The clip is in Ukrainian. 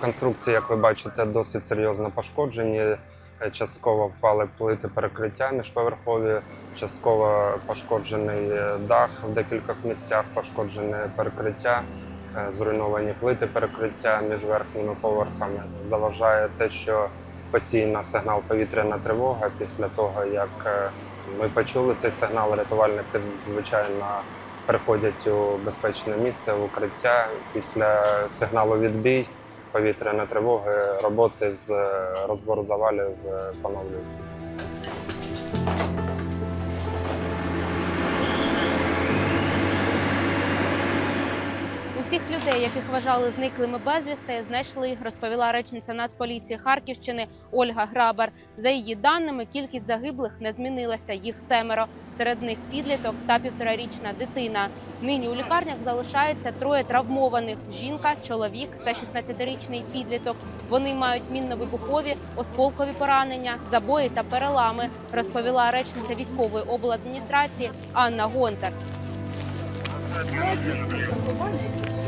Конструкції, як ви бачите, досить серйозно пошкоджені. Е, Частково впали плити перекриття міжповерхові, частково пошкоджений е, дах в декількох місцях, пошкоджене перекриття, е, зруйновані плити перекриття між верхніми поверхами. Заважає те, що постійно сигнал повітряна тривога. Після того, як ми почули цей сигнал, рятувальники звичайно переходять у безпечне місце, в укриття. Після сигналу відбій повітряної тривоги роботи з е, розбору завалів е, поновлюються. Усіх людей, яких вважали зниклими безвісти, знайшли, розповіла речниця Нацполіції Харківщини Ольга Грабар. За її даними, кількість загиблих не змінилася. Їх семеро. Серед них підліток та півторарічна дитина. Нині у лікарнях залишається троє травмованих: жінка, чоловік та 16-річний підліток. Вони мають мінно-вибухові, осколкові поранення, забої та перелами, розповіла речниця військової обладміністрації Анна Гонтар. Thank.